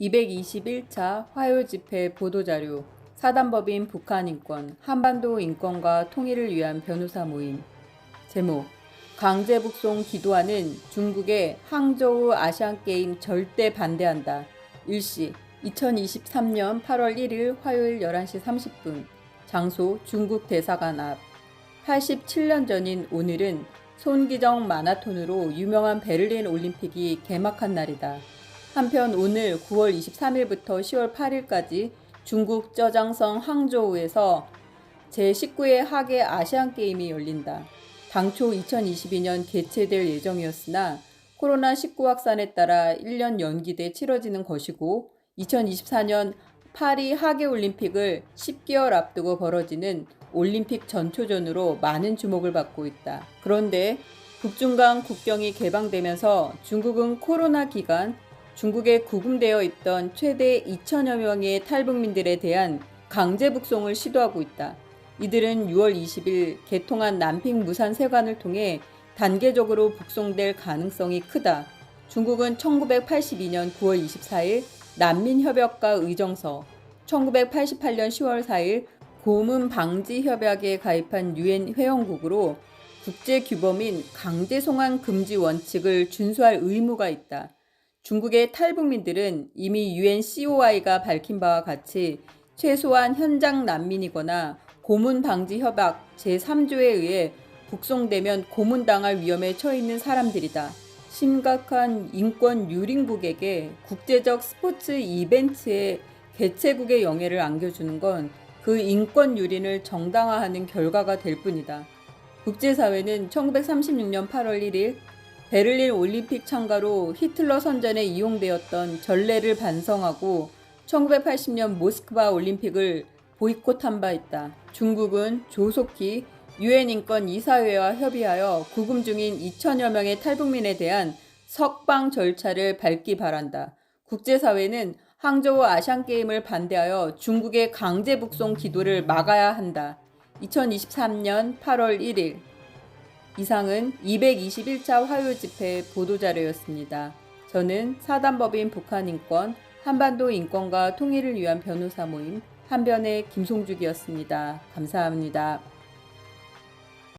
221차 화요 집회 보도자료 사단법인 북한 인권 한반도 인권과 통일을 위한 변호사 모임 제목 강제 북송 기도하는 중국의 항저우 아시안게임 절대 반대한다. 일시 2023년 8월 1일 화요일 11시 30분 장소 중국 대사관 앞 87년 전인 오늘은 손기정 마나톤으로 유명한 베를린 올림픽이 개막한 날이다. 한편 오늘 9월 23일부터 10월 8일까지 중국 저장성 항저우에서 제19회 하계 아시안 게임이 열린다. 당초 2022년 개최될 예정이었으나 코로나19 확산에 따라 1년 연기돼 치러지는 것이고 2024년 파리 하계 올림픽을 10개월 앞두고 벌어지는 올림픽 전초전으로 많은 주목을 받고 있다. 그런데 북중간 국경이 개방되면서 중국은 코로나 기간 중국에 구금되어 있던 최대 2천여 명의 탈북민들에 대한 강제 북송을 시도하고 있다. 이들은 6월 20일 개통한 남핑 무산 세관을 통해 단계적으로 북송될 가능성이 크다. 중국은 1982년 9월 24일 난민협약과 의정서, 1988년 10월 4일 고문 방지 협약에 가입한 유엔 회원국으로 국제 규범인 강제 송환 금지 원칙을 준수할 의무가 있다. 중국의 탈북민들은 이미 유엔 COI가 밝힌 바와 같이 최소한 현장 난민이거나 고문 방지 협약 제3조에 의해 북송되면 고문당할 위험에 처해 있는 사람들이다. 심각한 인권 유린국에게 국제적 스포츠 이벤트에 개최국의 영예를 안겨주는 건 그 인권 유린을 정당화하는 결과가 될 뿐이다. 국제사회는 1936년 8월 1일 베를린 올림픽 참가로 히틀러 선전에 이용되었던 전례를 반성하고 1980년 모스크바 올림픽을 보이콧한 바 있다. 중국은 조속히 유엔 인권 이사회와 협의하여 구금 중인 2천여 명의 탈북민에 대한 석방 절차를 밟기 바란다. 국제사회는 항저우 아시안게임을 반대하여 중국의 강제 북송 기도를 막아야 한다. 2023년 8월 1일 이상은 221차 화요 집회 보도자료였습니다. 저는 사단법인 북한인권 한반도 인권과 통일을 위한 변호사 모임 한변의 김송죽이었습니다. 감사합니다.